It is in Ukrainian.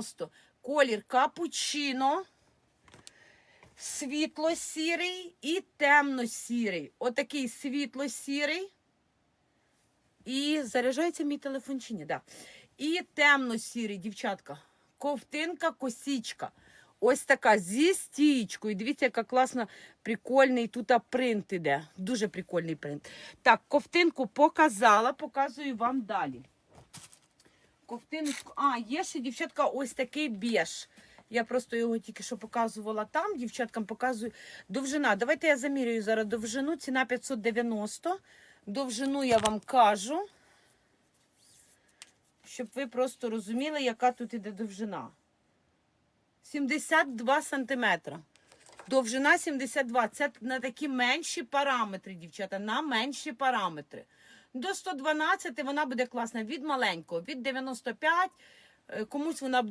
90. Колір капучино, світло-сірий і темно-сірий. Отакий світло-сірий. І заряджається мій телефон чи ні? Да. І темно-сірий, дівчатка. Ковтинка, косічка. Ось така зі стічкою. Дивіться, яка класна, прикольний тут принт іде. Дуже прикольний принт. Так, ковтинку показала, показую вам далі. Ковтиночку. А, є ще, дівчатка, ось такий біж. Я просто його тільки що показувала там. Дівчаткам показую. Довжина. Давайте я замірюю зараз довжину. Ціна 590. Довжину я вам кажу. Щоб ви просто розуміли, яка тут іде довжина. 72 сантиметра. Довжина 72. Це на такі менші параметри, дівчата, на менші параметри. До 112 вона буде класна від маленького, від 95, е, комусь вона буде.